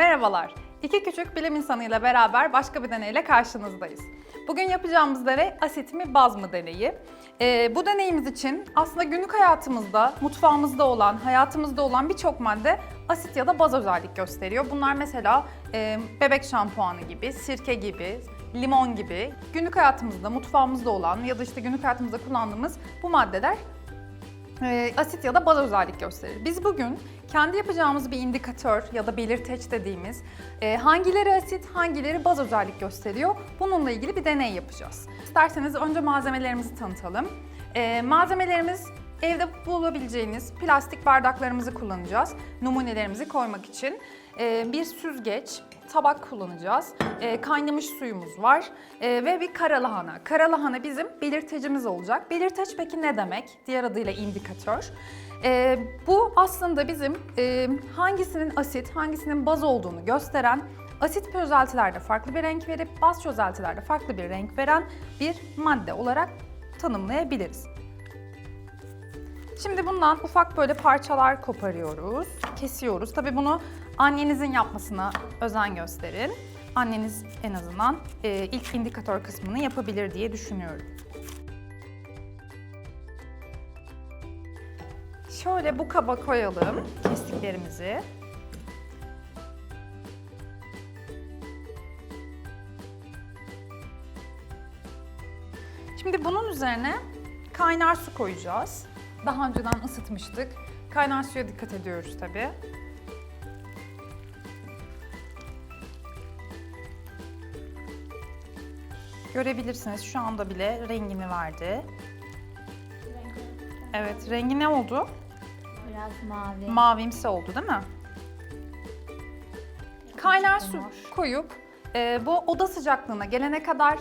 Merhabalar. İki küçük bilim insanıyla beraber başka bir deneyle karşınızdayız. Bugün yapacağımız deney asit mi baz mı deneyi. Ee, bu deneyimiz için aslında günlük hayatımızda, mutfağımızda olan, hayatımızda olan birçok madde asit ya da baz özellik gösteriyor. Bunlar mesela e, bebek şampuanı gibi, sirke gibi, limon gibi günlük hayatımızda, mutfağımızda olan ya da işte günlük hayatımızda kullandığımız bu maddeler e, asit ya da baz özellik gösterir. Biz bugün kendi yapacağımız bir indikatör ya da belirteç dediğimiz e, hangileri asit, hangileri baz özellik gösteriyor bununla ilgili bir deney yapacağız. İsterseniz önce malzemelerimizi tanıtalım. E, malzemelerimiz evde bulabileceğiniz plastik bardaklarımızı kullanacağız numunelerimizi koymak için. E, bir süzgeç, tabak kullanacağız. E, kaynamış suyumuz var e, ve bir kara lahana. Kara lahana bizim belirtecimiz olacak. Belirteç peki ne demek? Diğer adıyla indikatör. E, bu aslında bizim e, hangisinin asit, hangisinin baz olduğunu gösteren, asit çözeltilerde farklı bir renk verip baz çözeltilerde farklı bir renk veren bir madde olarak tanımlayabiliriz. Şimdi bundan ufak böyle parçalar koparıyoruz, kesiyoruz. Tabii bunu annenizin yapmasına özen gösterin. Anneniz en azından e, ilk indikatör kısmını yapabilir diye düşünüyorum. Şöyle bu kaba koyalım kestiklerimizi. Şimdi bunun üzerine kaynar su koyacağız. Daha önceden ısıtmıştık. Kaynar suya dikkat ediyoruz tabii. Görebilirsiniz şu anda bile rengini verdi. Evet, rengi ne oldu? Biraz mavi. Mavimsi oldu değil mi? Kaynar su koyup e, bu oda sıcaklığına gelene kadar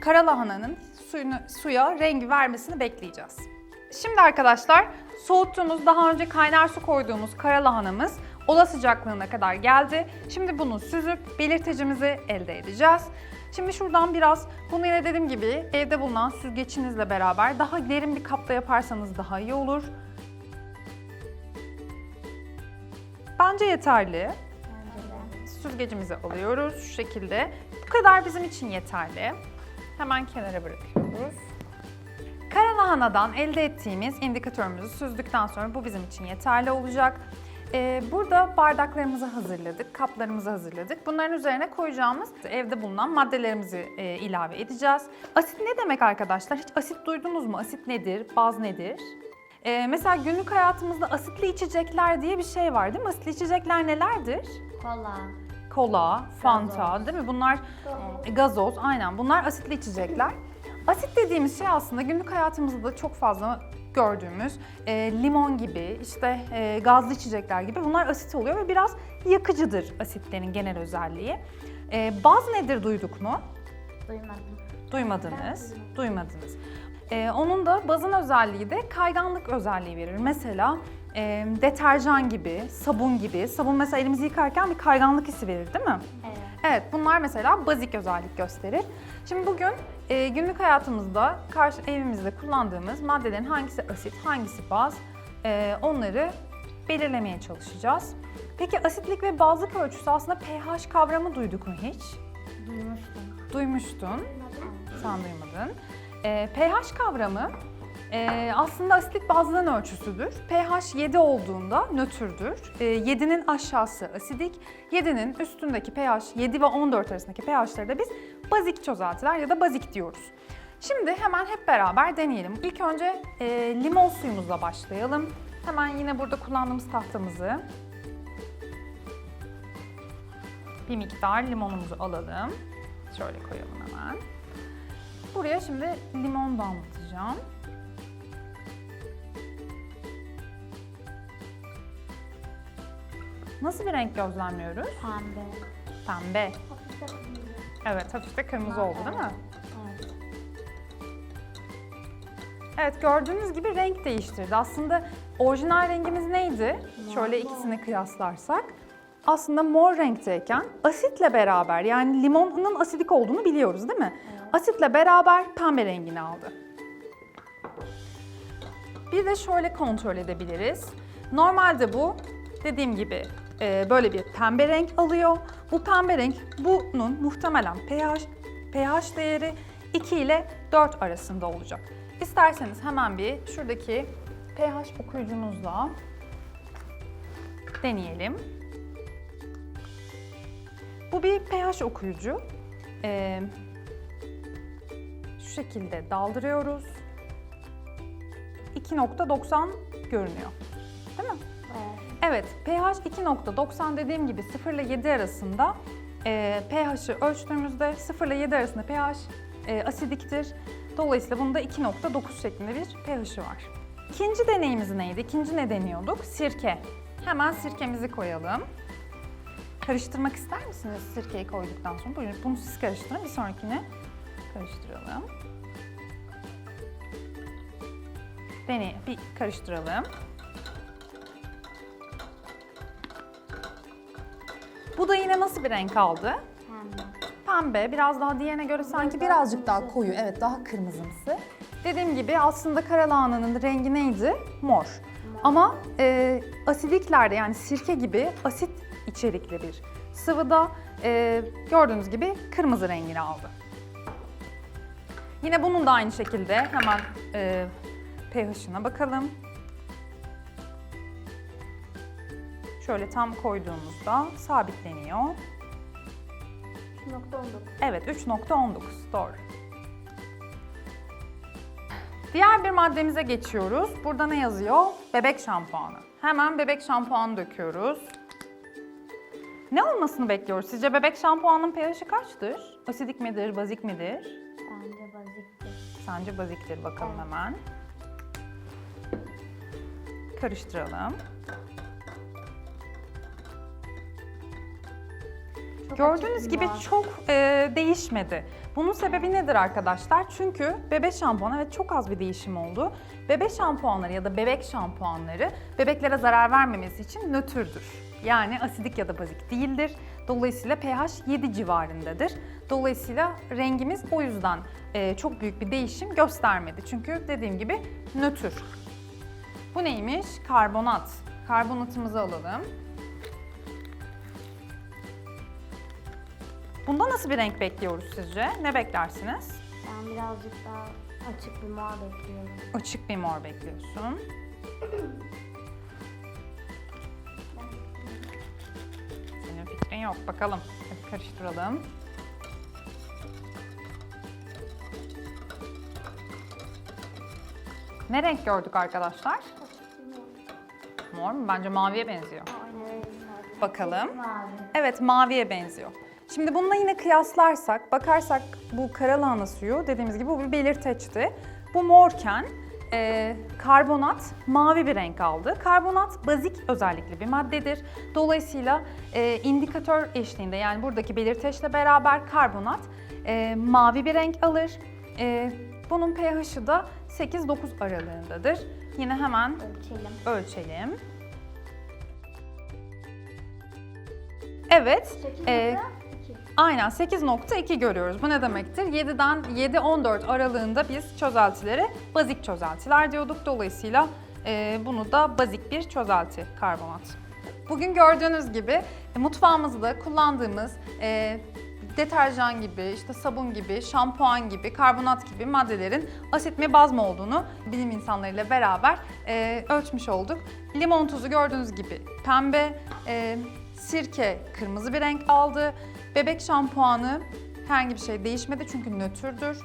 kara lahananın suyunu, suya rengi vermesini bekleyeceğiz. Şimdi arkadaşlar soğuttuğumuz daha önce kaynar su koyduğumuz kara lahanamız oda sıcaklığına kadar geldi. Şimdi bunu süzüp belirtecimizi elde edeceğiz. Şimdi şuradan biraz bunu yine dediğim gibi evde bulunan süzgeçinizle beraber daha derin bir kapta yaparsanız daha iyi olur. Bence yeterli. Süzgecimizi alıyoruz şu şekilde. Bu kadar bizim için yeterli. Hemen kenara bırakıyoruz. Kara lahanadan elde ettiğimiz indikatörümüzü süzdükten sonra bu bizim için yeterli olacak. Ee, burada bardaklarımızı hazırladık, kaplarımızı hazırladık. Bunların üzerine koyacağımız evde bulunan maddelerimizi e, ilave edeceğiz. Asit ne demek arkadaşlar? Hiç asit duydunuz mu? Asit nedir? Baz nedir? Ee, mesela günlük hayatımızda asitli içecekler diye bir şey var değil mi? Asitli içecekler nelerdir? Kola. Kola, Fanta Gazoz. değil mi? Bunlar e, gazoz, aynen. Bunlar asitli içecekler. Asit dediğimiz şey aslında günlük hayatımızda da çok fazla gördüğümüz e, limon gibi, işte e, gazlı içecekler gibi bunlar asit oluyor ve biraz yakıcıdır asitlerin genel özelliği. E, baz nedir duyduk mu? Duymadım. Duymadınız, duymadınız. Ee, onun da bazın özelliği de kayganlık özelliği verir. Mesela e, deterjan gibi, sabun gibi. Sabun mesela elimizi yıkarken bir kayganlık hissi verir değil mi? Evet. Evet, bunlar mesela bazik özellik gösterir. Şimdi bugün e, günlük hayatımızda, karşı evimizde kullandığımız maddelerin hangisi asit, hangisi baz, e, onları belirlemeye çalışacağız. Peki asitlik ve bazlık ölçüsü aslında pH kavramı duyduk mu hiç? Duymuştum. Duymuştun. Sen duymadın. Ee, pH kavramı e, aslında asitlik bazlığın ölçüsüdür. pH 7 olduğunda nötrdür. E, 7'nin aşağısı asidik, 7'nin üstündeki pH 7 ve 14 arasındaki pH'ları da biz bazik çözeltiler ya da bazik diyoruz. Şimdi hemen hep beraber deneyelim. İlk önce e, limon suyumuzla başlayalım. Hemen yine burada kullandığımız tahtamızı bir miktar limonumuzu alalım. Şöyle koyalım hemen. Buraya şimdi limon damlatacağım. Nasıl bir renk gözlemliyoruz? Pembe. Pembe. Evet, hafif de kırmızı oldu değil mi? Evet. Evet, gördüğünüz gibi renk değiştirdi. Aslında orijinal rengimiz neydi? Şöyle ikisini kıyaslarsak. Aslında mor renkteyken asitle beraber yani limonun asidik olduğunu biliyoruz değil mi? Asitle beraber pembe rengini aldı. Bir de şöyle kontrol edebiliriz. Normalde bu dediğim gibi e, böyle bir pembe renk alıyor. Bu pembe renk bunun muhtemelen pH, pH değeri 2 ile 4 arasında olacak. İsterseniz hemen bir şuradaki pH okuyucumuzla deneyelim. Bu bir pH okuyucu. Ee, şu şekilde daldırıyoruz. 2.90 görünüyor. Değil mi? Evet. PH 2.90 dediğim gibi 0 ile 7 arasında e, pH'ı ölçtüğümüzde 0 ile 7 arasında pH e, asidiktir. Dolayısıyla bunda 2.9 şeklinde bir pH'ı var. İkinci deneyimiz neydi? İkinci ne deniyorduk? Sirke. Hemen sirkemizi koyalım. Karıştırmak ister misiniz sirkeyi koyduktan sonra? Buyurun bunu siz karıştırın. Bir sonrakini karıştıralım. Deney, bir karıştıralım. Bu da yine nasıl bir renk aldı? Pembe. Pembe, biraz daha diğerine göre sanki birazcık daha koyu. Evet, daha kırmızımsı. Dediğim gibi aslında karalahananın rengi neydi? Mor. Ama e, asidiklerde yani sirke gibi asit içerikli bir sıvıda e, gördüğünüz gibi kırmızı rengini aldı. Yine bunun da aynı şekilde hemen e, pH'ına bakalım. Şöyle tam koyduğumuzda sabitleniyor. 3.19. Evet 3.19 doğru. Diğer bir maddemize geçiyoruz. Burada ne yazıyor? Bebek şampuanı. Hemen bebek şampuanı döküyoruz. Ne olmasını bekliyoruz? Sizce bebek şampuanının pH'i kaçtır? Asidik midir, bazik midir? Bence baziktir. Sence baziktir bakalım hemen. Karıştıralım. Çok Gördüğünüz gibi mavi. çok e, değişmedi. Bunun sebebi nedir arkadaşlar? Çünkü bebek şampuanı evet çok az bir değişim oldu. Bebek şampuanları ya da bebek şampuanları bebeklere zarar vermemesi için nötrdür. Yani asidik ya da bazik değildir. Dolayısıyla pH 7 civarındadır. Dolayısıyla rengimiz o yüzden e, çok büyük bir değişim göstermedi. Çünkü dediğim gibi nötr. Bu neymiş? Karbonat. Karbonatımızı alalım. Bunda nasıl bir renk bekliyoruz sizce? Ne beklersiniz? Ben birazcık daha açık bir mor bekliyorum. Açık bir mor bekliyorsun. Senin fikrin yok. Bakalım. Hadi karıştıralım. Ne renk gördük arkadaşlar? Mor. Mu? Bence maviye benziyor. Aynen. Bakalım. Evet maviye benziyor. Şimdi bununla yine kıyaslarsak, bakarsak bu karalahana suyu dediğimiz gibi bu bir belirteçti. Bu morken e, karbonat mavi bir renk aldı. Karbonat bazik özellikli bir maddedir. Dolayısıyla e, indikatör eşliğinde yani buradaki belirteçle beraber karbonat e, mavi bir renk alır. E, bunun pH'ı da 8-9 aralığındadır. Yine hemen Ölçelim. ölçelim. Evet. 8 e, Aynen 8.2 görüyoruz. Bu ne demektir? 7'den 7-14 aralığında biz çözeltilere bazik çözeltiler diyorduk. Dolayısıyla e, bunu da bazik bir çözelti karbonat. Bugün gördüğünüz gibi e, mutfağımızda kullandığımız e, deterjan gibi, işte sabun gibi, şampuan gibi, karbonat gibi maddelerin asit mi baz mı olduğunu bilim insanlarıyla beraber e, ölçmüş olduk. Limon tuzu gördüğünüz gibi pembe, e, sirke kırmızı bir renk aldı. Bebek şampuanı herhangi bir şey değişmedi çünkü nötrdür.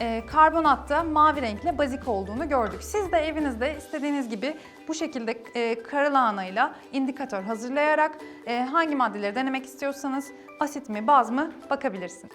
Ee, karbonat da mavi renkle bazik olduğunu gördük. Siz de evinizde istediğiniz gibi bu şekilde e, karalahanayla indikatör hazırlayarak e, hangi maddeleri denemek istiyorsanız asit mi baz mı bakabilirsiniz.